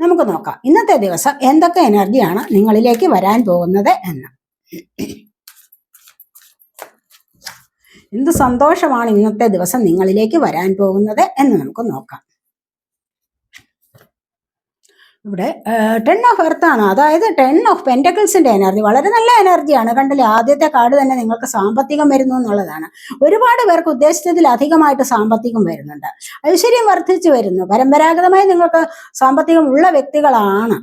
നമുക്ക് നോക്കാം. ഇന്നത്തെ ദിവസം എന്തൊക്കെ എനർജിയാണ് നിങ്ങളിലേക്ക് വരാൻ പോകുന്നത് എന്ന്. എന്ത് സന്തോഷമാണ് ഇന്നത്തെ ദിവസം നിങ്ങളിലേക്ക് വരാൻ പോകുന്നത് എന്ന് നമുക്ക് നോക്കാം. ഇവിടെ ടെൻ ഓഫ് എർത്ത് ആണ്. അതായത് ടെൻ ഓഫ് പെന്റക്കിൾസിന്റെ എനർജി വളരെ നല്ല എനർജിയാണ് കണ്ടില്ലേ? ആദ്യത്തെ കാർഡ് തന്നെ നിങ്ങൾക്ക് സാമ്പത്തികം വരുന്നു എന്നുള്ളതാണ്. ഒരുപാട് പേർക്ക് ഉദ്ദേശത്തിൽ ഉദ്ദേശിച്ചതിലധികമായിട്ട് സാമ്പത്തികം വരുന്നുണ്ട്. ഐശ്വര്യം വർദ്ധിച്ചു വരുന്നു. പരമ്പരാഗതമായി നിങ്ങൾക്ക് സാമ്പത്തികം ഉള്ള വ്യക്തികളാണ്.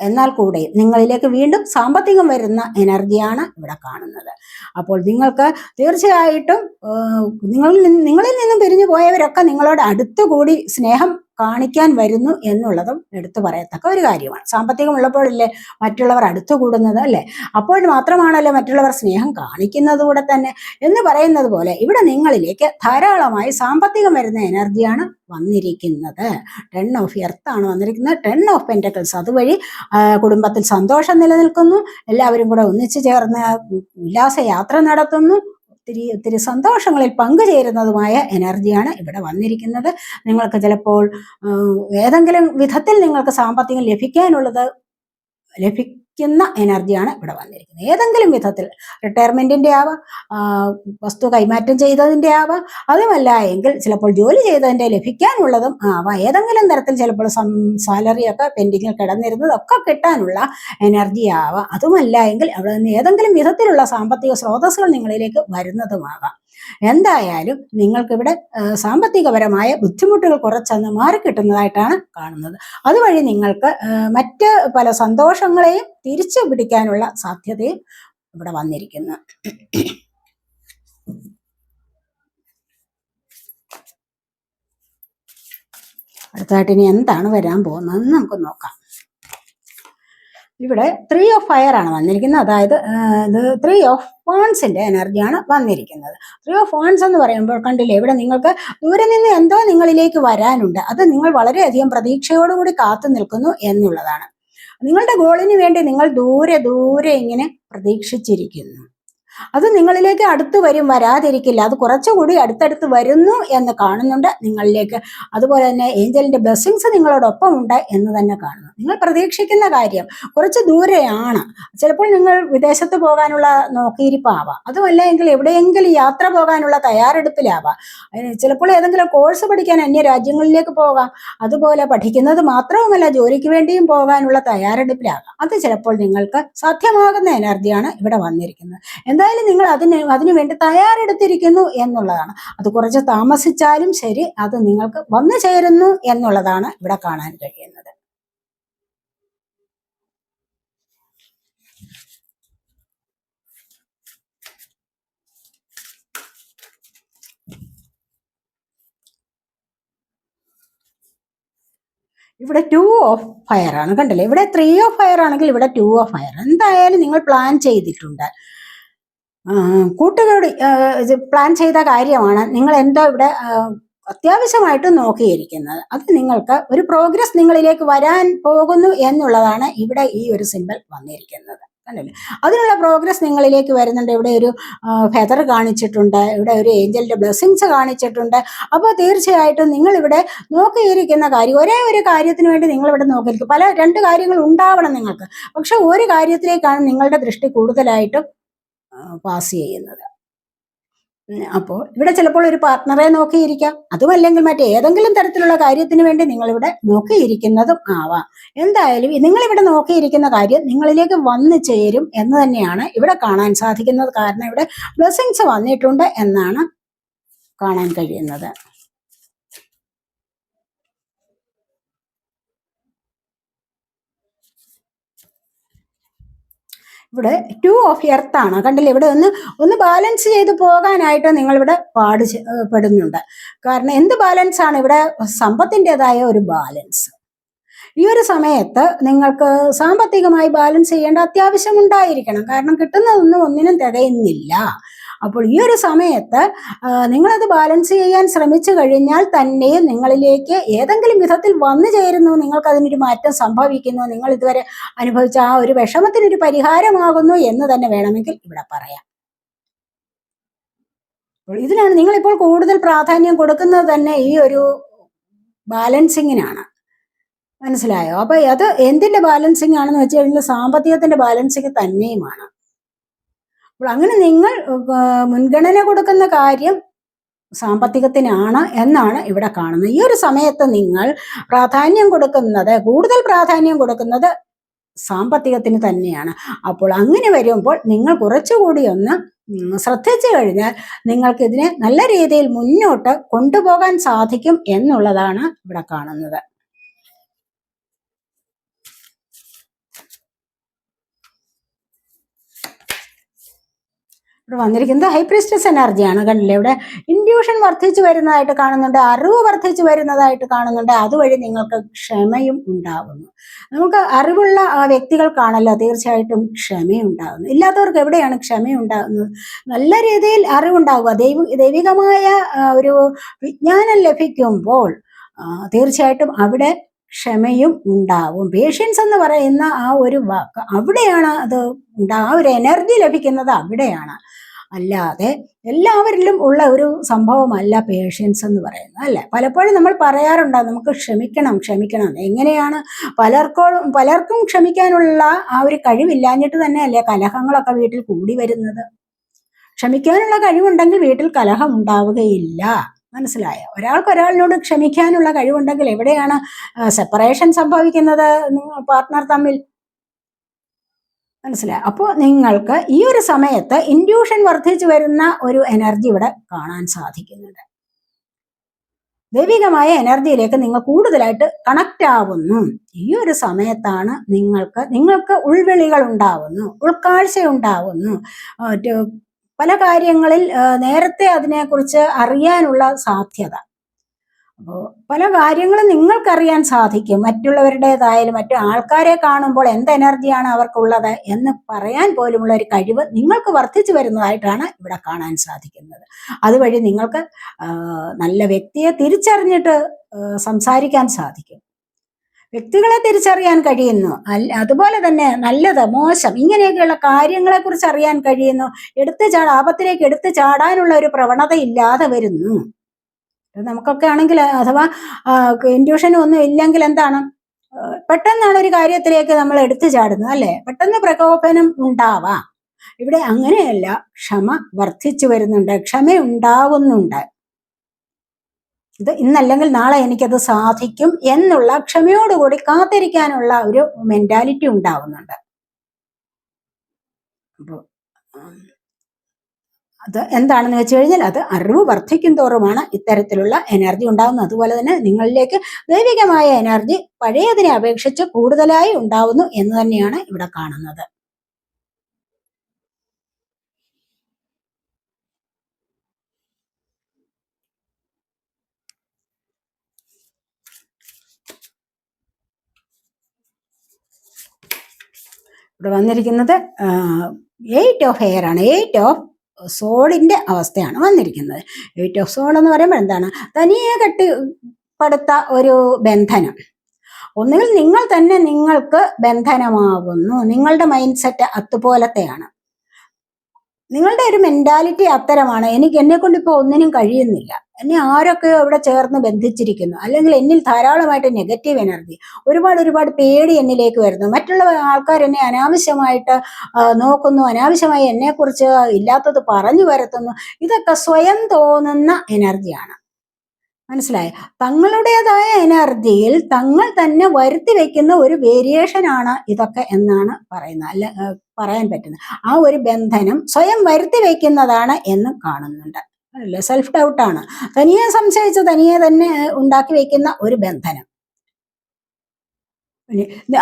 എന്നാൽ കൂടെ നിങ്ങളിലേക്ക് വീണ്ടും സാമ്പത്തികം വരുന്ന എനർജിയാണ് ഇവിടെ കാണുന്നത്. അപ്പോൾ നിങ്ങൾക്ക് തീർച്ചയായിട്ടും നിന്ന് നിങ്ങളിൽ നിന്നും പിരിഞ്ഞു പോയവരൊക്കെ നിങ്ങളോട് അടുത്തുകൂടി സ്നേഹം കാണിക്കാൻ വരുന്നു എന്നുള്ളതും എടുത്തു പറയത്തക്ക ഒരു കാര്യമാണ്. സാമ്പത്തികം ഉള്ളപ്പോഴല്ലേ മറ്റുള്ളവർ അടുത്തു കൂടുന്നത് അല്ലേ? അപ്പോൾ മാത്രമാണല്ലേ മറ്റുള്ളവർ സ്നേഹം കാണിക്കുന്നത് കൂടെ തന്നെ എന്ന് പറയുന്നത് പോലെ ഇവിടെ നിങ്ങളിലേക്ക് ധാരാളമായി സാമ്പത്തികം വരുന്ന എനർജിയാണ് വന്നിരിക്കുന്നത്. ടെൻ ഓഫ് എർത്ത് ആണ് വന്നിരിക്കുന്നത്. ടെൻ ഓഫ് പെന്റക്കിൾസ് അതുവഴി കുടുംബത്തിൽ സന്തോഷം നിലനിൽക്കുന്നു. എല്ലാവരും കൂടെ ഒന്നിച്ചു ചേർന്ന് ഉല്ലാസ യാത്ര നടത്തുന്നു. ഒത്തിരി ഒത്തിരി സന്തോഷങ്ങളിൽ പങ്കുചേരുന്നതുമായ എനർജിയാണ് ഇവിടെ വന്നിരിക്കുന്നത്. നിങ്ങൾക്ക് ചിലപ്പോൾ ഏതെങ്കിലും വിധത്തിൽ നിങ്ങൾക്ക് സാമ്പത്തികം ലഭിക്കാനുള്ളത് ലഭിക്കുന്ന എനർജിയാണ് ഇവിടെ വന്നിരിക്കുന്നത്. ഏതെങ്കിലും വിധത്തിൽ റിട്ടയർമെന്റിന്റെ ആവാം വസ്തു കൈമാറ്റം ചെയ്തതിന്റെ ആവാം അതുമല്ല എങ്കിൽ ചിലപ്പോൾ ജോലി ചെയ്തതിന്റെ ലഭിക്കാനുള്ളതും ആവാം ഏതെങ്കിലും തരത്തിൽ ചിലപ്പോൾ സാലറി ഒക്കെ പെൻഡിങ്ങിൽ കിടന്നിരുന്നതൊക്കെ കിട്ടാനുള്ള എനർജി ആവാം. അതുമല്ല എങ്കിൽ അവിടെ നിന്ന് ഏതെങ്കിലും വിധത്തിലുള്ള സാമ്പത്തിക സ്രോതസ്സുകൾ നിങ്ങളിലേക്ക് വരുന്നതുമാകാം എന്തായാലും നിങ്ങൾക്കിവിടെ സാമ്പത്തികപരമായ ബുദ്ധിമുട്ടുകൾ കുറച്ചൊന്ന് മാറിക്കിട്ടുന്നതായിട്ടാണ് കാണുന്നത്. അതുവഴി നിങ്ങൾക്ക് മറ്റ് പല സന്തോഷങ്ങളെയും തിരിച്ചു പിടിക്കാനുള്ള സാധ്യതയും ഇവിടെ വന്നിരിക്കുന്നു. അടുത്തതായിട്ട് ഇനി എന്താണ് വരാൻ പോകുന്നതെന്ന് നമുക്ക് നോക്കാം. ഇവിടെ ത്രീ ഓഫ് ഫയർ ആണ് വന്നിരിക്കുന്നത്. അതായത് ഇത് ത്രീ ഓഫ് ഫോൺസിന്റെ എനർജിയാണ് വന്നിരിക്കുന്നത്. ത്രീ ഓഫ് ഫോൺസ് എന്ന് പറയുമ്പോൾ കണ്ടില്ലേ ഇവിടെ നിങ്ങൾക്ക് ദൂരെ നിന്ന് എന്തോ നിങ്ങളിലേക്ക് വരാനുണ്ട്. അത് നിങ്ങൾ വളരെയധികം പ്രതീക്ഷയോടുകൂടി കാത്തു നിൽക്കുന്നു എന്നുള്ളതാണ്. നിങ്ങളുടെ ഗോളിന് വേണ്ടി നിങ്ങൾ ദൂരെ ദൂരെ ഇങ്ങനെ പ്രതീക്ഷിച്ചിരിക്കുന്നു. അത് നിങ്ങളിലേക്ക് അടുത്ത് വരും വരാതിരിക്കില്ല. അത് കുറച്ചുകൂടി അടുത്തടുത്ത് വരുന്നു എന്ന് കാണുന്നുണ്ട് നിങ്ങളിലേക്ക്. അതുപോലെ തന്നെ ഏഞ്ചലിന്റെ ബ്ലെസ്സിങ്സ് നിങ്ങളോടൊപ്പം ഉണ്ട് എന്ന് തന്നെ കാണുന്നു. നിങ്ങൾ പ്രതീക്ഷിക്കുന്ന കാര്യം കുറച്ച് ദൂരെയാണ്. ചിലപ്പോൾ നിങ്ങൾ വിദേശത്ത് പോകാനുള്ള നോക്കിയിരിപ്പാവാം. അതുമല്ല എങ്കിൽ എവിടെയെങ്കിലും യാത്ര പോകാനുള്ള തയ്യാറെടുപ്പിലാവാം. ചിലപ്പോൾ ഏതെങ്കിലും കോഴ്സ് പഠിക്കാൻ അന്യ രാജ്യങ്ങളിലേക്ക് പോകാം. അതുപോലെ പഠിക്കുന്നത് മാത്രവുമല്ല ജോലിക്ക് വേണ്ടിയും പോകാനുള്ള തയ്യാറെടുപ്പിലാകാം. അത് ചിലപ്പോൾ നിങ്ങൾക്ക് സാധ്യമാകുന്ന എനർജിയാണ് ഇവിടെ വന്നിരിക്കുന്നത്. എന്തായാലും നിങ്ങൾ അതിന് അതിനു വേണ്ടി തയ്യാറെടുത്തിരിക്കുന്നു എന്നുള്ളതാണ്. അത് കുറച്ച് താമസിച്ചാലും ശരി അത് നിങ്ങൾക്ക് വന്നു ചേരുന്നു എന്നുള്ളതാണ് ഇവിടെ കാണാൻ കഴിയുന്നത്. ഇവിടെ ടു ഓഫ് ഫയർ ആണ് കണ്ടല്ലേ? ഇവിടെ ത്രീ ഓഫ് ഫയർ ആണെങ്കിൽ ഇവിടെ ടു ഓഫ് ഫയർ എന്തായാലും നിങ്ങൾ പ്ലാൻ ചെയ്തിട്ടുണ്ട്. ആ, കൂട്ടുകൂടി പ്ലാൻ ചെയ്ത കാര്യമാണ് നിങ്ങൾ എന്തോ ഇവിടെ അത്യാവശ്യമായിട്ട് നോക്കിയിരിക്കുന്നത്. അത് നിങ്ങൾക്ക് ഒരു പ്രോഗ്രസ് നിങ്ങളിലേക്ക് വരാൻ പോകുന്നു എന്നുള്ളതാണ് ഇവിടെ ഈ ഒരു സിമ്പിൾ വന്നിരിക്കുന്നത്. കണ്ടില്ലേ അതിനുള്ള പ്രോഗ്രസ് നിങ്ങളിലേക്ക് വരുന്നുണ്ട്. ഇവിടെ ഒരു ഫെദർ കാണിച്ചിട്ടുണ്ട്. ഇവിടെ ഒരു ഏഞ്ചലിന്റെ ബ്ലെസ്സിങ്സ് കാണിച്ചിട്ടുണ്ട്. അപ്പോൾ തീർച്ചയായിട്ടും നിങ്ങളിവിടെ നോക്കിയിരിക്കുന്ന കാര്യം ഒരേ ഒരു കാര്യത്തിന് വേണ്ടി നിങ്ങളിവിടെ നോക്കിയിരിക്കും. പല രണ്ട് കാര്യങ്ങൾ ഉണ്ടാവണം നിങ്ങൾക്ക്. പക്ഷെ ഒരു കാര്യത്തിലേക്കാണ് നിങ്ങളുടെ ദൃഷ്ടി കൂടുതലായിട്ടും പാസ് ചെയ്യുന്നത്. അപ്പോൾ ഇവിടെ ചിലപ്പോൾ ഒരു പാർട്ട്ണറെ നോക്കിയിരിക്കാം. അതുമല്ലെങ്കിൽ മറ്റേതെങ്കിലും തരത്തിലുള്ള കാര്യത്തിന് വേണ്ടി നിങ്ങൾ നിങ്ങളിവിടെ നോക്കിയിരിക്കുന്നതും ആവാം. എന്തായാലും നിങ്ങൾ നിങ്ങളിവിടെ നോക്കിയിരിക്കുന്ന കാര്യം നിങ്ങളിലേക്ക് വന്നു ചേരും എന്ന് തന്നെയാണ് ഇവിടെ കാണാൻ സാധിക്കുന്നത്. കാരണം ഇവിടെ ബ്ലെസ്സിങ്സ് വന്നിട്ടുണ്ട് എന്നാണ് കാണാൻ കഴിയുന്നത്. ഇവിടെ ടു ഓഫ് എർത്ത് ആണ്. കണ്ടില്ലേ? ഇവിടെ ഒന്ന് ഒന്ന് ബാലൻസ് ചെയ്ത് പോകാനായിട്ട് നിങ്ങളിവിടെ പാട് പെടുന്നുണ്ട്. കാരണം എന്ത് ബാലൻസ് ആണ്? ഇവിടെ സമ്പത്തിന്റെതായ ഒരു ബാലൻസ് ഈ ഒരു സമയത്ത് നിങ്ങൾക്ക് സാമ്പത്തികമായി ബാലൻസ് ചെയ്യേണ്ട അത്യാവശ്യം ഉണ്ടായിരിക്കണം. കാരണം കിട്ടുന്നതൊന്നും ഒന്നിനും തികയുന്നില്ല. അപ്പോൾ ഈ ഒരു സമയത്ത് നിങ്ങളത് ബാലൻസ് ചെയ്യാൻ ശ്രമിച്ചു കഴിഞ്ഞാൽ തന്നെ നിങ്ങളിലേക്ക് ഏതെങ്കിലും വിധത്തിൽ വന്നു ചേരുന്നു നിങ്ങൾക്ക് അതിനൊരു മാറ്റം സംഭവിക്കുന്നു നിങ്ങൾ ഇതുവരെ അനുഭവിച്ച ആ ഒരു വിഷമത്തിനൊരു പരിഹാരമാകുന്നു എന്ന് തന്നെ വേണമെങ്കിൽ ഇവിടെ പറയാം. ഇതിനാണ് നിങ്ങളിപ്പോൾ കൂടുതൽ പ്രാധാന്യം കൊടുക്കുന്നത് തന്നെ ഈ ഒരു ബാലൻസിങ്ങിനാണ്. മനസ്സിലായോ? അപ്പൊ അത് എന്തിന്റെ ബാലൻസിങ് ആണെന്ന് വെച്ച് കഴിഞ്ഞാൽ സാമ്പത്തികത്തിന്റെ ബാലൻസിങ് തന്നെയുമാണ്. അപ്പോൾ അങ്ങനെ നിങ്ങൾ മുൻഗണന കൊടുക്കുന്ന കാര്യം സാമ്പത്തികത്തിനാണ് എന്നാണ് ഇവിടെ കാണുന്നത്. ഈ ഒരു സമയത്ത് നിങ്ങൾ പ്രാധാന്യം കൊടുക്കുന്നത് കൂടുതൽ പ്രാധാന്യം കൊടുക്കുന്നത് സാമ്പത്തികത്തിന് തന്നെയാണ്. അപ്പോൾ അങ്ങനെ വരുമ്പോൾ നിങ്ങൾ കുറച്ചുകൂടി ഒന്ന് ശ്രദ്ധിച്ചു കഴിഞ്ഞാൽ നിങ്ങൾക്ക് ഇതിനെ നല്ല രീതിയിൽ മുന്നോട്ട് കൊണ്ടുപോകാൻ സാധിക്കും എന്നുള്ളതാണ് ഇവിടെ കാണുന്നത്. ഇവിടെ വന്നിരിക്കുന്നത്. ഹൈപ്രിസ്റ്റസ് എനർജിയാണ് കണ്ടില്ലേ? ഇവിടെ ഇൻഡ്യൂഷൻ വർദ്ധിച്ചു വരുന്നതായിട്ട് കാണുന്നുണ്ട് അറിവ് വർദ്ധിച്ചു വരുന്നതായിട്ട് കാണുന്നുണ്ട്. അതുവഴി നിങ്ങൾക്ക് ക്ഷമയും ഉണ്ടാകുന്നു നമുക്ക് അറിവുള്ള വ്യക്തികൾക്കാണല്ലോ തീർച്ചയായിട്ടും ക്ഷമയുണ്ടാകുന്നത് ഇല്ലാത്തവർക്ക് എവിടെയാണ് ക്ഷമയുണ്ടാകുന്നത് നല്ല രീതിയിൽ അറിവുണ്ടാകുക ദൈവ ദൈവികമായ ഒരു വിജ്ഞാനം ലഭിക്കുമ്പോൾ തീർച്ചയായിട്ടും അവിടെ ക്ഷമയും ഉണ്ടാവും. പേഷ്യൻസ് എന്ന് പറയുന്ന ആ ഒരു വാക്ക് അവിടെയാണ് അത് ഉണ്ടാ. ആ ഒരു എനർജി ലഭിക്കുന്നത് അവിടെയാണ്. അല്ലാതെ എല്ലാവരിലും ഉള്ള ഒരു സംഭവമല്ല പേഷ്യൻസ് എന്ന് പറയുന്നത് അല്ലെ? പലപ്പോഴും നമ്മൾ പറയാറുണ്ട് നമുക്ക് ക്ഷമിക്കണം ക്ഷമിക്കണം. എങ്ങനെയാണ് പലർക്കും പലർക്കും ക്ഷമിക്കാനുള്ള ആ ഒരു കഴിവില്ലാഞ്ഞിട്ട് തന്നെയല്ലേ കലഹങ്ങളൊക്കെ വീട്ടിൽ കൂടി വരുന്നത്? ക്ഷമിക്കാനുള്ള കഴിവുണ്ടെങ്കിൽ വീട്ടിൽ കലഹം ഉണ്ടാവുകയില്ല. മനസ്സിലായോ. ഒരാൾക്ക് ഒരാളിനോട് ക്ഷമിക്കാനുള്ള കഴിവുണ്ടെങ്കിൽ എവിടെയാണ് സെപ്പറേഷൻ സംഭവിക്കുന്നത് പാർട്ട്ണർ തമ്മിൽ? മനസ്സിലായി. അപ്പോൾ നിങ്ങൾക്ക് ഈ ഒരു സമയത്ത് ഇൻഡ്യൂഷൻ വർദ്ധിച്ചു വരുന്ന ഒരു എനർജി ഇവിടെ കാണാൻ സാധിക്കുന്നുണ്ട്. ദൈവികമായ എനർജിയിലേക്ക് നിങ്ങൾ കൂടുതലായിട്ട് കണക്റ്റ് ആവുന്നു. ഈ ഒരു സമയത്താണ് നിങ്ങൾക്ക് നിങ്ങൾക്ക് ഉൾവിളികൾ ഉണ്ടാവുന്നു ഉൾക്കാഴ്ച ഉണ്ടാവുന്നു. പല കാര്യങ്ങളിൽ നേരത്തെ അതിനെക്കുറിച്ച് അറിയാനുള്ള സാധ്യത. അപ്പോൾ പല കാര്യങ്ങളും നിങ്ങൾക്കറിയാൻ സാധിക്കും. മറ്റുള്ളവരുടേതായാലും മറ്റു ആൾക്കാരെ കാണുമ്പോൾ എന്ത് എനർജിയാണ് അവർക്കുള്ളത് എന്ന് പറയാൻ പോലുമുള്ള ഒരു കഴിവ് നിങ്ങൾക്ക് വർദ്ധിച്ചു വരുന്നതായിട്ടാണ് ഇവിടെ കാണാൻ സാധിക്കുന്നത്. അതുവഴി നിങ്ങൾക്ക് നല്ല വ്യക്തിയെ തിരിച്ചറിഞ്ഞിട്ട് സംസാരിക്കാൻ സാധിക്കും. വ്യക്തികളെ തിരിച്ചറിയാൻ കഴിയുന്നു. അതുപോലെ തന്നെ നല്ലത് മോശം ഇങ്ങനെയൊക്കെയുള്ള കാര്യങ്ങളെ കുറിച്ച് അറിയാൻ കഴിയുന്നു. എടുത്തു ചാട ആപത്തിലേക്ക് എടുത്തു ചാടാനുള്ള ഒരു പ്രവണത ഇല്ലാതെ വരുന്നു നമുക്കൊക്കെ ആണെങ്കിൽ അഥവാ ഇൻഡ്യൂഷനും ഒന്നും ഇല്ലെങ്കിൽ എന്താണ്? പെട്ടെന്നാണ് ഒരു കാര്യത്തിലേക്ക് നമ്മൾ എടുത്തു ചാടുന്നത് അല്ലെ? പെട്ടെന്ന് പ്രകോപനം ഉണ്ടാവാം. ഇവിടെ അങ്ങനെയല്ല ക്ഷമ വർദ്ധിച്ചു വരുന്നുണ്ട് ക്ഷമ ഉണ്ടാകുന്നുണ്ട് ഇത് ഇന്നല്ലെങ്കിൽ നാളെ എനിക്കത് സാധിക്കും എന്നുള്ള ക്ഷമയോടുകൂടി കാത്തിരിക്കാനുള്ള ഒരു മെന്റാലിറ്റി ഉണ്ടാവുന്നുണ്ട്. അപ്പോൾ അത് എന്താണെന്ന് വെച്ച് കഴിഞ്ഞാൽ അത് അറിവ് വർദ്ധിക്കും തോറുമാണ് ഇത്തരത്തിലുള്ള എനർജി ഉണ്ടാകുന്നത് അതുപോലെ തന്നെ നിങ്ങളിലേക്ക് ദൈവികമായ എനർജി പഴയതിനെ അപേക്ഷിച്ച് കൂടുതലായി ഉണ്ടാവുന്നു എന്ന് തന്നെയാണ് ഇവിടെ കാണുന്നത്. ഇവിടെ വന്നിരിക്കുന്നത് എയ്റ്റ് ഓഫ് ഹെയർ ആണ്. എയ്റ്റ് ഓഫ് സോളിന്റെ അവസ്ഥയാണ് വന്നിരിക്കുന്നത്. എയ്റ്റ് ഓഫ് സോൾ എന്ന് പറയുമ്പോൾ എന്താണ്? തനിയെ കെട്ടി പടുത്ത ഒരു ബന്ധനം. ഒന്നുകിൽ നിങ്ങൾ തന്നെ നിങ്ങൾക്ക് ബന്ധനമാകുന്നു. നിങ്ങളുടെ മൈൻഡ് സെറ്റ് അതുപോലത്തെയാണ്. നിങ്ങളുടെ ഒരു മെന്റാലിറ്റി അത്തരമാണ്. എനിക്ക് എന്നെ കൊണ്ട് ഇപ്പോൾ ഒന്നിനും കഴിയുന്നില്ല. എന്നെ ആരൊക്കെയോ ഇവിടെ ചേർന്ന് ബന്ധിച്ചിരിക്കുന്നു. അല്ലെങ്കിൽ എന്നിൽ ധാരാളമായിട്ട് നെഗറ്റീവ് എനർജി ഒരുപാട് ഒരുപാട് പേടി എന്നിലേക്ക് വരുന്നു. മറ്റുള്ള ആൾക്കാർ എന്നെ അനാവശ്യമായിട്ട് നോക്കുന്നു. അനാവശ്യമായി എന്നെക്കുറിച്ച് ഇല്ലാത്തത് പറഞ്ഞു വരുത്തുന്നു. ഇതൊക്കെ സ്വയം തോന്നുന്ന എനർജിയാണ് മനസ്സിലായോ? തങ്ങളുടേതായ എനർജിയിൽ തങ്ങൾ തന്നെ വരുത്തി വെക്കുന്ന ഒരു വേരിയേഷൻ ആണ് ഇതൊക്കെ എന്നാണ് പറയുന്നത് അല്ല പറയാൻ പറ്റുന്നത്. ആ ഒരു ബന്ധനം സ്വയം വരുത്തി വെക്കുന്നതാണ് എന്ന് കാണുന്നുണ്ട്. അല്ലേ? സെൽഫ് ഡൗട്ടാണ് തനിയെ സംശയിച്ച് തനിയെ തന്നെ ഉണ്ടാക്കി വെക്കുന്ന ഒരു ബന്ധനം.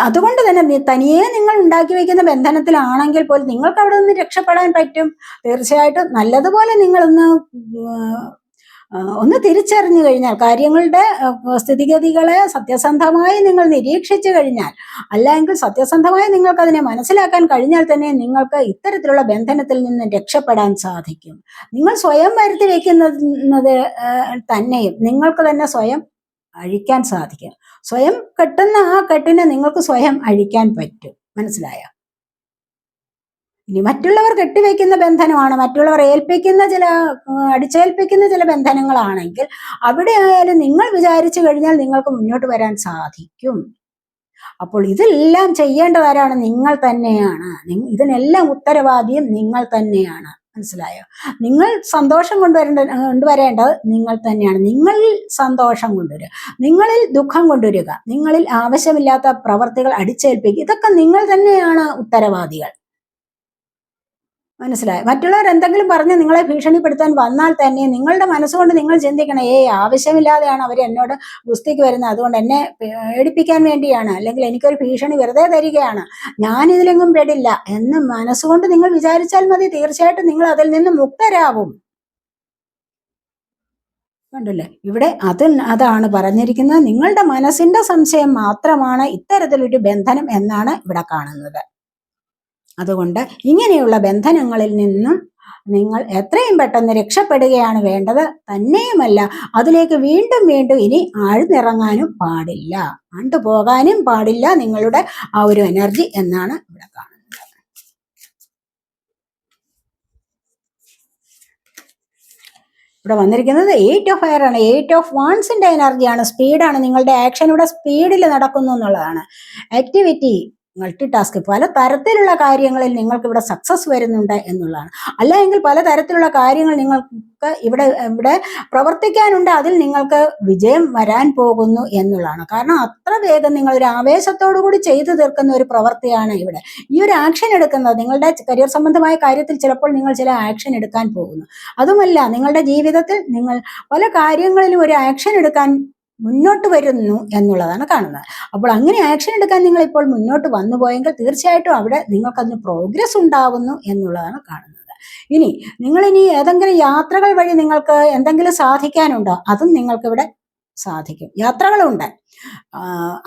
അതുകൊണ്ട് തന്നെ തനിയെ നിങ്ങൾ ഉണ്ടാക്കി വെക്കുന്ന ബന്ധനത്തിലാണെങ്കിൽ പോലും നിങ്ങൾക്ക് അവിടെ നിന്ന് രക്ഷപ്പെടാൻ പറ്റും. തീർച്ചയായിട്ടും നല്ലതുപോലെ നിങ്ങളൊന്ന് ഒന്ന് തിരിച്ചറിഞ്ഞു കഴിഞ്ഞാൽ കാര്യങ്ങളുടെ സ്ഥിതിഗതികളെ സത്യസന്ധമായി നിങ്ങൾ നിരീക്ഷിച്ചു കഴിഞ്ഞാൽ അല്ലെങ്കിൽ സത്യസന്ധമായി നിങ്ങൾക്ക് അതിനെ മനസ്സിലാക്കാൻ കഴിഞ്ഞാൽ തന്നെ നിങ്ങൾക്ക് ഇത്തരത്തിലുള്ള ബന്ധനത്തിൽ നിന്ന് രക്ഷപ്പെടാൻ സാധിക്കും. നിങ്ങൾ സ്വയം വരുത്തി വയ്ക്കുന്നത് തന്നെയും നിങ്ങൾക്ക് തന്നെ സ്വയം അഴിക്കാൻ സാധിക്കും. സ്വയം കെട്ടുന്ന ആ കെട്ടിനെ നിങ്ങൾക്ക് സ്വയം അഴിക്കാൻ പറ്റും. മനസ്സിലായോ? ഇനി മറ്റുള്ളവർ കെട്ടിവെക്കുന്ന ബന്ധനമാണ്. മറ്റുള്ളവർ ഏൽപ്പിക്കുന്ന ചില അടിച്ചേൽപ്പിക്കുന്ന ചില ബന്ധനങ്ങളാണെങ്കിൽ അവിടെ ആയാലും നിങ്ങൾ വിചാരിച്ചു കഴിഞ്ഞാൽ നിങ്ങൾക്ക് മുന്നോട്ട് വരാൻ സാധിക്കും. അപ്പോൾ ഇതെല്ലാം ചെയ്യേണ്ടതാരാണ് നിങ്ങൾ തന്നെയാണ്. ഇതിനെല്ലാം ഉത്തരവാദിയും നിങ്ങൾ തന്നെയാണ്. മനസ്സിലായോ? നിങ്ങൾ സന്തോഷം കൊണ്ടുവരേണ്ട കൊണ്ടുവരേണ്ടത് നിങ്ങൾ തന്നെയാണ്. നിങ്ങളിൽ സന്തോഷം കൊണ്ടുവരിക. നിങ്ങളിൽ ദുഃഖം കൊണ്ടുവരിക. നിങ്ങളിൽ ആവശ്യമില്ലാത്ത പ്രവർത്തികൾ അടിച്ചേൽപ്പിക്കുക. ഇതൊക്കെ നിങ്ങൾ തന്നെയാണ് ഉത്തരവാദികൾ. മനസ്സിലായി. മറ്റുള്ളവർ എന്തെങ്കിലും പറഞ്ഞ് നിങ്ങളെ ഭീഷണിപ്പെടുത്താൻ വന്നാൽ തന്നെ നിങ്ങളുടെ മനസ്സുകൊണ്ട് നിങ്ങൾ ചിന്തിക്കണം ഏയ് ആവശ്യമില്ലാതെയാണ് അവർ എന്നോട് ഗുസ്തിക്ക് വരുന്നത്. അതുകൊണ്ട് എന്നെ പേടിപ്പിക്കാൻ വേണ്ടിയാണ്. അല്ലെങ്കിൽ എനിക്കൊരു ഭീഷണി വെറുതെ തരികയാണ്. ഞാൻ ഇതിലെങ്ങും പെടില്ല എന്ന് മനസ്സുകൊണ്ട് നിങ്ങൾ വിചാരിച്ചാൽ മതി. തീർച്ചയായിട്ടും നിങ്ങൾ അതിൽ നിന്ന് മുക്തരാകും കണ്ടില്ലേ? ഇവിടെ അത് അതാണ് പറഞ്ഞിരിക്കുന്നത്. നിങ്ങളുടെ മനസ്സിന്റെ സംശയം മാത്രമാണ് ഇത്തരത്തിലൊരു ബന്ധനം എന്നാണ് ഇവിടെ കാണുന്നത്. അതുകൊണ്ട് ഇങ്ങനെയുള്ള ബന്ധനങ്ങളിൽ നിന്നും നിങ്ങൾ എത്രയും പെട്ടെന്ന് രക്ഷപ്പെടുകയാണ് വേണ്ടത്. തന്നെയുമല്ല അതിലേക്ക് വീണ്ടും വീണ്ടും ഇനി ആഴ്ന്നിറങ്ങാനും പാടില്ല. ആണ്ടുപോകാനും പാടില്ല നിങ്ങളുടെ ആ ഒരു എനർജി എന്നാണ് ഇവിടെ കാണുന്നത്. ഇവിടെ വന്നിരിക്കുന്നത് എയ്റ്റ് ഓഫ് ഫയർ ആണ്. എയ്റ്റ് ഓഫ് വൺസിന്റെ എനർജിയാണ്. സ്പീഡാണ് നിങ്ങളുടെ ആക്ഷൻ ഇവിടെ സ്പീഡിൽ നടക്കുന്നു എന്നുള്ളതാണ്. ആക്ടിവിറ്റി മൾട്ടി ടാസ്ക് പല തരത്തിലുള്ള കാര്യങ്ങളിൽ നിങ്ങൾക്ക് ഇവിടെ സക്സസ് വരുന്നുണ്ട് എന്നുള്ളതാണ്. അല്ലെങ്കിൽ പല തരത്തിലുള്ള കാര്യങ്ങൾ നിങ്ങൾക്ക് ഇവിടെ ഇവിടെ പ്രവർത്തിക്കാനുണ്ട്. അതിൽ നിങ്ങൾക്ക് വിജയം വരാൻ പോകുന്നു എന്നുള്ളതാണ്. കാരണം അത്ര വേഗം നിങ്ങൾ ഒരു ആവേശത്തോടു കൂടി ചെയ്തു തീർക്കുന്ന ഒരു പ്രവൃത്തിയാണ് ഇവിടെ. ഈ ഒരു ആക്ഷൻ എടുക്കുന്നത് നിങ്ങളുടെ കരിയർ സംബന്ധമായ കാര്യത്തിൽ ചിലപ്പോൾ നിങ്ങൾ ചില ആക്ഷൻ എടുക്കാൻ പോകുന്നു. അതുമല്ല നിങ്ങളുടെ ജീവിതത്തിൽ നിങ്ങൾ പല കാര്യങ്ങളിലും ഒരു ആക്ഷൻ എടുക്കാൻ മുന്നോട്ട് വരുന്നു എന്നുള്ളതാണ് കാണുന്നത്. അപ്പോൾ അങ്ങനെ ആക്ഷൻ എടുക്കാൻ നിങ്ങൾ ഇപ്പോൾ മുന്നോട്ട് വന്നു പോയെങ്കിൽ തീർച്ചയായിട്ടും അവിടെ നിങ്ങൾക്കതിന് പ്രോഗ്രസ് ഉണ്ടാവുന്നു എന്നുള്ളതാണ് കാണുന്നത്. ഇനി നിങ്ങൾ ഇനി ഏതെങ്കിലും യാത്രകൾ വഴി നിങ്ങൾക്ക് എന്തെങ്കിലും സാധിക്കാനുണ്ടോ? അതും നിങ്ങൾക്ക് ഇവിടെ സാധിക്കും. യാത്രകളുണ്ട്.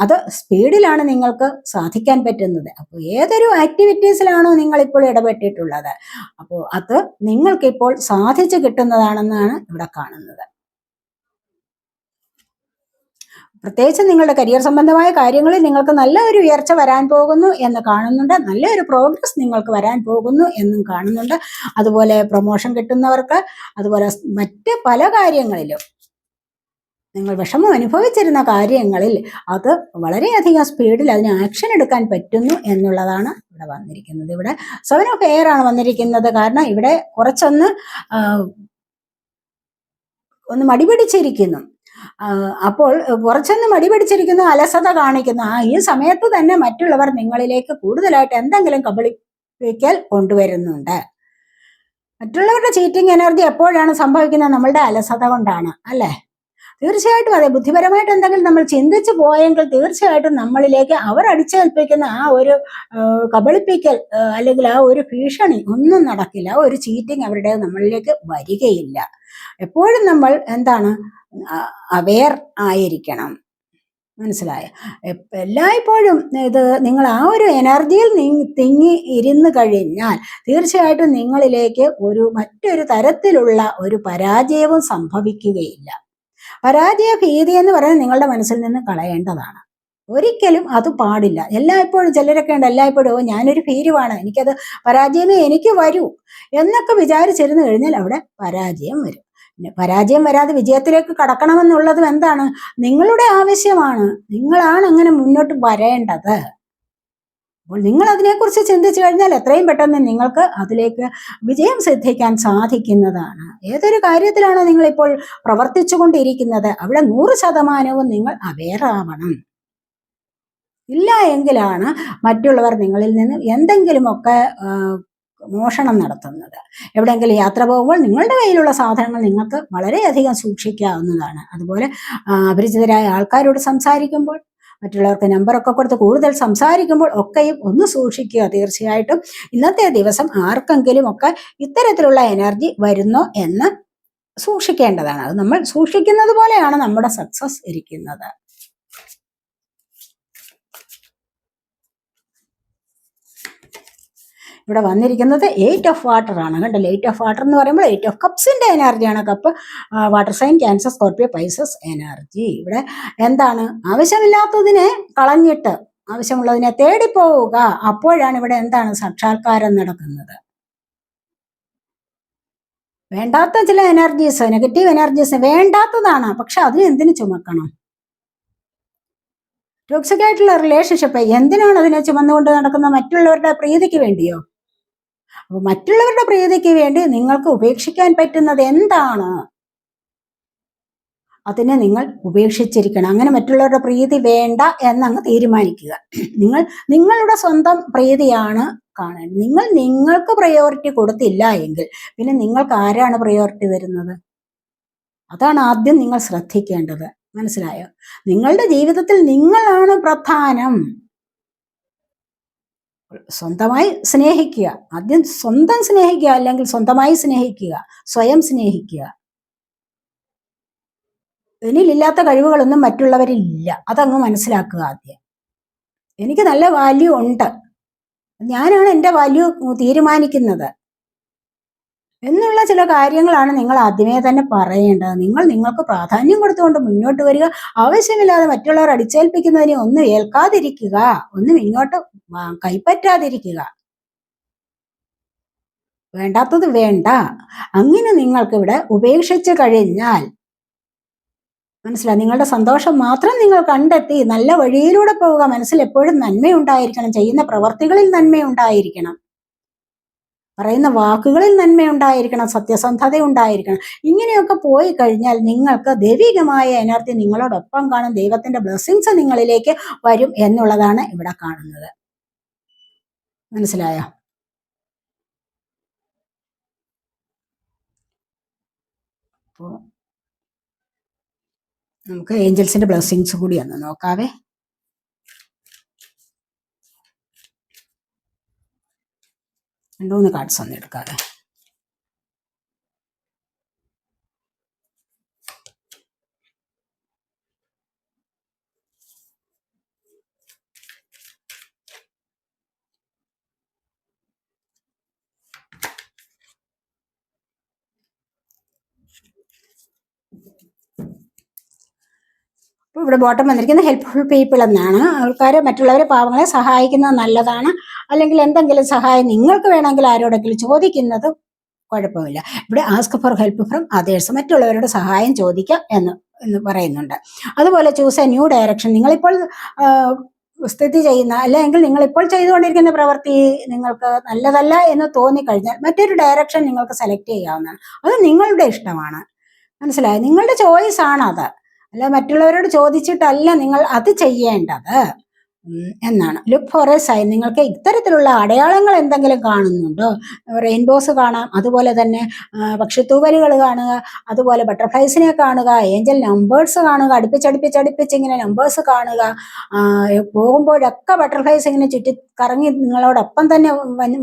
അത് സ്പീഡിലാണ് നിങ്ങൾക്ക് സാധിക്കാൻ പറ്റുന്നത്. അപ്പോൾ ഏതൊരു ആക്ടിവിറ്റീസിലാണോ നിങ്ങൾ ഇപ്പോൾ ഇടപെട്ടിട്ടുള്ളത്. അപ്പോൾ അത് നിങ്ങൾക്കിപ്പോൾ സാധിച്ചു കിട്ടുന്നതാണെന്നാണ് ഇവിടെ കാണുന്നത്. പ്രത്യേകിച്ച് നിങ്ങളുടെ കരിയർ സംബന്ധമായ കാര്യങ്ങളിൽ നിങ്ങൾക്ക് നല്ലൊരു ഉയർച്ച വരാൻ പോകുന്നു എന്ന് കാണുന്നുണ്ട്. നല്ലൊരു പ്രോഗ്രസ് നിങ്ങൾക്ക് വരാൻ പോകുന്നു എന്നും കാണുന്നുണ്ട്. അതുപോലെ പ്രൊമോഷൻ കിട്ടുന്നവർക്ക് അതുപോലെ മറ്റ് പല കാര്യങ്ങളിലും നിങ്ങൾ വിഷമം അനുഭവിച്ചിരുന്ന കാര്യങ്ങളിൽ അത് വളരെയധികം സ്പീഡിൽ അതിന് ആക്ഷൻ എടുക്കാൻ പറ്റുന്നു എന്നുള്ളതാണ് ഇവിടെ വന്നിരിക്കുന്നത്. ഇവിടെ സെവൻ ഓഫ് എയർ ആണ് വന്നിരിക്കുന്നത്. കാരണം ഇവിടെ കുറച്ചൊന്ന് ഒന്ന് മടിപിടിച്ചിരിക്കുന്നു. അപ്പോൾ കുറച്ചൊന്ന് മടിപിടിച്ചിരിക്കുന്നു അലസത കാണിക്കുന്ന ആ ഈ സമയത്ത് തന്നെ മറ്റുള്ളവർ നിങ്ങളിലേക്ക് കൂടുതലായിട്ട് എന്തെങ്കിലും കബളിപ്പിക്കൽ കൊണ്ടുവരുന്നുണ്ട്. മറ്റുള്ളവരുടെ ചീറ്റിംഗ് എനർജി എപ്പോഴാണ് സംഭവിക്കുന്നത്? നമ്മളുടെ അലസത കൊണ്ടാണ് അല്ലേ? തീർച്ചയായിട്ടും അതെ. ബുദ്ധിപരമായിട്ട് എന്തെങ്കിലും നമ്മൾ ചിന്തിച്ചു പോയെങ്കിൽ തീർച്ചയായിട്ടും നമ്മളിലേക്ക് അവർ അടിച്ചേൽപ്പിക്കുന്ന ആ ഒരു കബളിപ്പിക്കൽ അല്ലെങ്കിൽ ആ ഒരു ഭീഷണി ഒന്നും നടക്കില്ല. ഒരു ചീറ്റിംഗ് അവരുടെ നമ്മളിലേക്ക് വരികയില്ല. എപ്പോഴും നമ്മൾ എന്താണ് അവെയർ ആയിരിക്കണം. മനസ്സിലായ? എല്ലായ്പ്പോഴും ഇത് നിങ്ങൾ ആ ഒരു എനർജിയിൽ തിങ്ങി ഇരുന്ന് കഴിഞ്ഞാൽ തീർച്ചയായിട്ടും നിങ്ങളിലേക്ക് ഒരു മറ്റൊരു തരത്തിലുള്ള ഒരു പരാജയവും സംഭവിക്കുകയില്ല. പരാജയ ഭീതി എന്ന് പറയുന്നത് നിങ്ങളുടെ മനസ്സിൽ നിന്ന് കളയേണ്ടതാണ്. ഒരിക്കലും അത് പാടില്ല. എല്ലായ്പ്പോഴും ചിലരൊക്കെ ഉണ്ട് എല്ലായ്പ്പോഴും "ഓ, ഞാനൊരു ഭീരുവാണ് എനിക്കത് പരാജയമേ എനിക്ക് വരൂ എന്നൊക്കെ വിചാരിച്ചിരുന്നു കഴിഞ്ഞാൽ അവിടെ പരാജയം വരും. പരാജയം വരാതെ വിജയത്തിലേക്ക് കടക്കണമെന്നുള്ളതും എന്താണ്? നിങ്ങളുടെ ആവശ്യമാണ്. നിങ്ങളാണ് അങ്ങനെ മുന്നോട്ട് വരേണ്ടത്. അപ്പോൾ നിങ്ങൾ അതിനെക്കുറിച്ച് ചിന്തിച്ചു കഴിഞ്ഞാൽ എത്രയും പെട്ടെന്ന് നിങ്ങൾക്ക് അതിലേക്ക് വിജയം സിദ്ധിക്കാൻ സാധിക്കുന്നതാണ്. ഏതൊരു കാര്യത്തിലാണോ നിങ്ങൾ ഇപ്പോൾ പ്രവർത്തിച്ചു കൊണ്ടിരിക്കുന്നത് അവിടെ നൂറ് ശതമാനവും നിങ്ങൾ അവേറാവണം ഇല്ല എങ്കിലാണ് മറ്റുള്ളവർ നിങ്ങളിൽ നിന്ന് എന്തെങ്കിലുമൊക്കെ മോഷണം നടത്തുന്നത്. എവിടെയെങ്കിലും യാത്ര പോകുമ്പോൾ നിങ്ങളുടെ കയ്യിലുള്ള സാധനങ്ങൾ നിങ്ങൾക്ക് വളരെയധികം സൂക്ഷിക്കാവുന്നതാണ്. അതുപോലെ അപരിചിതരായ ആൾക്കാരോട് സംസാരിക്കുമ്പോൾ മറ്റുള്ളവർക്ക് നമ്പറൊക്കെ കൊടുത്ത് കൂടുതൽ സംസാരിക്കുമ്പോൾ ഒക്കെയും ഒന്ന് സൂക്ഷിക്കുക. തീർച്ചയായിട്ടും ഇന്നത്തെ ദിവസം ആർക്കെങ്കിലും ഒക്കെ ഇത്തരത്തിലുള്ള എനർജി വരുന്നോ എന്ന് സൂക്ഷിക്കേണ്ടതാണ്. അത് നമ്മൾ സൂക്ഷിക്കുന്നത് പോലെയാണ് നമ്മുടെ സക്സസ് ഇരിക്കുന്നത്. ഇവിടെ വന്നിരിക്കുന്നത് എയ്റ്റ് ഓഫ് വാട്ടർ ആണ്. കണ്ടല്ലോ? എയ്റ്റ് ഓഫ് വാട്ടർ എന്ന് പറയുമ്പോൾ എയ്റ്റ് ഓഫ് കപ്സിന്റെ എനർജിയാണ് cup water sign Cancer Scorpio Pisces energy ഇവിടെ എന്താണ്? ആവശ്യമില്ലാത്തതിനെ കളഞ്ഞിട്ട് ആവശ്യമുള്ളതിനെ തേടിപ്പോവുക. അപ്പോഴാണ് ഇവിടെ എന്താണ്? സാക്ഷാത്കാരം നടക്കുന്നത്. വേണ്ടാത്ത ചില എനർജീസ് നെഗറ്റീവ് എനർജീസ് വേണ്ടാത്തതാണ്. പക്ഷെ അതിന് എന്തിനു ചുമക്കണം? ടോക്സിക് ആയിട്ടുള്ള റിലേഷൻഷിപ്പ് എന്തിനാണ് അതിനെ ചുമന്നുകൊണ്ട് നടക്കുന്ന മറ്റുള്ളവരുടെ പ്രീതിക്ക് വേണ്ടിയോ? അപ്പൊ മറ്റുള്ളവരുടെ പ്രീതിക്ക് വേണ്ടി നിങ്ങൾക്ക് ഉപേക്ഷിക്കാൻ പറ്റുന്നത് എന്താണ്? അതിനെ നിങ്ങൾ ഉപേക്ഷിച്ചിരിക്കണം. അങ്ങനെ മറ്റുള്ളവരുടെ പ്രീതി വേണ്ട എന്നങ്ങ് തീരുമാനിക്കുക. നിങ്ങൾ നിങ്ങളുടെ സ്വന്തം പ്രീതിയാണ് കാണാൻ നിങ്ങൾ നിങ്ങൾക്ക് പ്രയോറിറ്റി കൊടുത്തില്ല എങ്കിൽ പിന്നെ നിങ്ങൾക്ക് ആരാണ് പ്രയോറിറ്റി തരുന്നത്? അതാണ് ആദ്യം നിങ്ങൾ ശ്രദ്ധിക്കേണ്ടത്. മനസ്സിലായോ? നിങ്ങളുടെ ജീവിതത്തിൽ നിങ്ങളാണ് പ്രധാനം. സ്വന്തമായി സ്നേഹിക്കുക. ആദ്യം സ്വന്തം സ്നേഹിക്കുക അല്ലെങ്കിൽ സ്വന്തമായി സ്നേഹിക്കുക. സ്വയം സ്നേഹിക്കുക. എന്നിലില്ലാത്ത കഴിവുകളൊന്നും മറ്റുള്ളവരില്ല അതങ്ങ് മനസ്സിലാക്കുക ആദ്യം. എനിക്ക് നല്ല വാല്യൂ ഉണ്ട്. ഞാനാണ് എന്റെ വാല്യൂ തീരുമാനിക്കുന്നത്. എന്നുള്ള ചില കാര്യങ്ങളാണ് നിങ്ങൾ ആദ്യമേ തന്നെ പറയേണ്ടത്. നിങ്ങൾ നിങ്ങൾക്ക് പ്രാധാന്യം കൊടുത്തുകൊണ്ട് മുന്നോട്ട് വരിക. ആവശ്യമില്ലാതെ മറ്റുള്ളവർ അടിച്ചേൽപ്പിക്കുന്നതിനെ ഒന്നും ഏൽക്കാതിരിക്കുക. ഒന്നും ഇങ്ങോട്ട് കൈപ്പറ്റാതിരിക്കുക. വേണ്ടാത്തത് വേണ്ട. അങ്ങനെ നിങ്ങൾക്ക് ഇവിടെ ഉപേക്ഷിച്ചു കഴിഞ്ഞാൽ മനസ്സിലായി നിങ്ങളുടെ സന്തോഷം മാത്രം നിങ്ങൾ കണ്ടെത്തി നല്ല വഴിയിലൂടെ പോവുക. മനസ്സിൽ എപ്പോഴും നന്മയുണ്ടായിരിക്കണം. ചെയ്യുന്ന പ്രവർത്തികളിൽ നന്മയുണ്ടായിരിക്കണം. പറയുന്ന വാക്കുകളിൽ നന്മയുണ്ടായിരിക്കണം സത്യസന്ധത ഉണ്ടായിരിക്കണം ഇങ്ങനെയൊക്കെ പോയി കഴിഞ്ഞാൽ നിങ്ങൾക്ക് ദൈവികമായ എനർജി നിങ്ങളോടൊപ്പം കാണും ദൈവത്തിന്റെ ബ്ലെസ്സിങ്സ് നിങ്ങളിലേക്ക് വരും എന്നുള്ളതാണ് ഇവിടെ കാണുന്നത്. മനസ്സിലായോ? അപ്പോൾ നമുക്ക് ഏഞ്ചൽസിന്റെ ബ്ലെസ്സിങ്സ് കൂടി ഒന്ന് നോക്കാവേ. രണ്ടു മൂന്ന് കാർഡ്സ് ഒന്ന് എടുക്കാതെ. അപ്പോൾ ഇവിടെ ബോട്ടം വന്നിരിക്കുന്നത് ഹെൽപ്ഫുൾ പീപ്പിൾ എന്നാണ്. ആൾക്കാർ മറ്റുള്ളവരെ പാവങ്ങളെ സഹായിക്കുന്നത് നല്ലതാണ്. അല്ലെങ്കിൽ എന്തെങ്കിലും സഹായം നിങ്ങൾക്ക് വേണമെങ്കിൽ ആരോടെങ്കിലും ചോദിക്കുന്നത് കുഴപ്പമില്ല. ഇവിടെ ask for help from others മറ്റുള്ളവരുടെ സഹായം ചോദിക്കാം എന്ന് എന്ന് പറയുന്നുണ്ട്. അതുപോലെ ചൂസ് എ ന്യൂ ഡയറക്ഷൻ നിങ്ങളിപ്പോൾ സ്ഥിതി ചെയ്യുന്ന അല്ലെങ്കിൽ നിങ്ങളിപ്പോൾ ചെയ്തുകൊണ്ടിരിക്കുന്ന പ്രവൃത്തി നിങ്ങൾക്ക് നല്ലതല്ല എന്ന് തോന്നിക്കഴിഞ്ഞാൽ മറ്റൊരു ഡയറക്ഷൻ നിങ്ങൾക്ക് സെലക്ട് ചെയ്യാവുന്നതാണ്. അത് നിങ്ങളുടെ ഇഷ്ടമാണ്. മനസ്സിലായോ? നിങ്ങളുടെ ചോയ്സ് ആണ് അത് അല്ല മറ്റുള്ളവരോട് ചോദിച്ചിട്ടല്ല നിങ്ങൾ അത് ചെയ്യേണ്ടത്. എന്നാണ്. ലുക്ക് ഫോർ എ സൈൻ നിങ്ങൾക്ക് ഇത്തരത്തിലുള്ള അടയാളങ്ങൾ എന്തെങ്കിലും കാണുന്നുണ്ടോ? റെയിൻബോസ് കാണാം അതുപോലെ തന്നെ പക്ഷിത്തൂവലുകൾ കാണുക അതുപോലെ ബട്ടർഫ്ലൈസിനെ കാണുക ഏഞ്ചൽ നമ്പേഴ്സ് കാണുക അടുപ്പിച്ചടുപ്പിച്ചടുപ്പിച്ച് ഇങ്ങനെ നമ്പേഴ്സ് കാണുക പോകുമ്പോഴൊക്കെ ബട്ടർഫ്ലൈസ് ഇങ്ങനെ ചുറ്റി കറങ്ങി നിങ്ങളോടൊപ്പം തന്നെ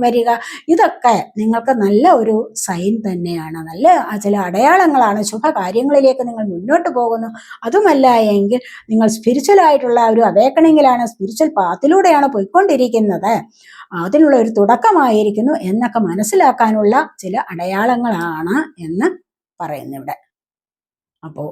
വരിക. ഇതൊക്കെ നിങ്ങൾക്ക് നല്ല ഒരു സൈൻ തന്നെയാണ്. നല്ല ചില അടയാളങ്ങളാണ്. ശുഭകാര്യങ്ങളിലേക്ക് നിങ്ങൾ മുന്നോട്ട് പോകുന്നു. അതുമല്ല എങ്കിൽ നിങ്ങൾ സ്പിരിച്വൽ ആയിട്ടുള്ള ഒരു അവേക്കണിങ്ങിലാണ് സ്പിരിച്വൽ പാത്തിലൂടെയാണ് പോയിക്കൊണ്ടിരിക്കുന്നത്. അതിനുള്ള ഒരു തുടക്കമായിരിക്കുന്നു എന്നൊക്കെ മനസ്സിലാക്കാനുള്ള ചില അടയാളങ്ങളാണ് എന്ന് പറയുന്നു ഇവിടെ അപ്പോൾ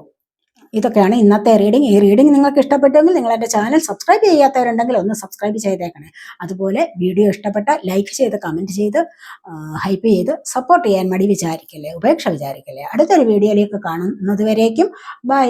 ഇതൊക്കെയാണ് ഇന്നത്തെ റീഡിംഗ് ഈ റീഡിംഗ് നിങ്ങൾക്ക് ഇഷ്ടപ്പെട്ടെങ്കിൽ നിങ്ങൾ എന്റെ ചാനൽ സബ്സ്ക്രൈബ് ചെയ്യാത്തവരുണ്ടെങ്കിൽ ഒന്ന് സബ്സ്ക്രൈബ് ചെയ്തേക്കണേ. അതുപോലെ വീഡിയോ ഇഷ്ടപ്പെട്ട ലൈക്ക് ചെയ്ത് കമന്റ് ചെയ്ത് ഹൈപ്പ് ചെയ്ത് സപ്പോർട്ട് ചെയ്യാൻ മടി വിചാരിക്കല്ലേ ഉപേക്ഷ വിചാരിക്കല്ലേ. അടുത്തൊരു വീഡിയോയിലേക്ക് കാണുന്നതുവരേക്കും. ബൈ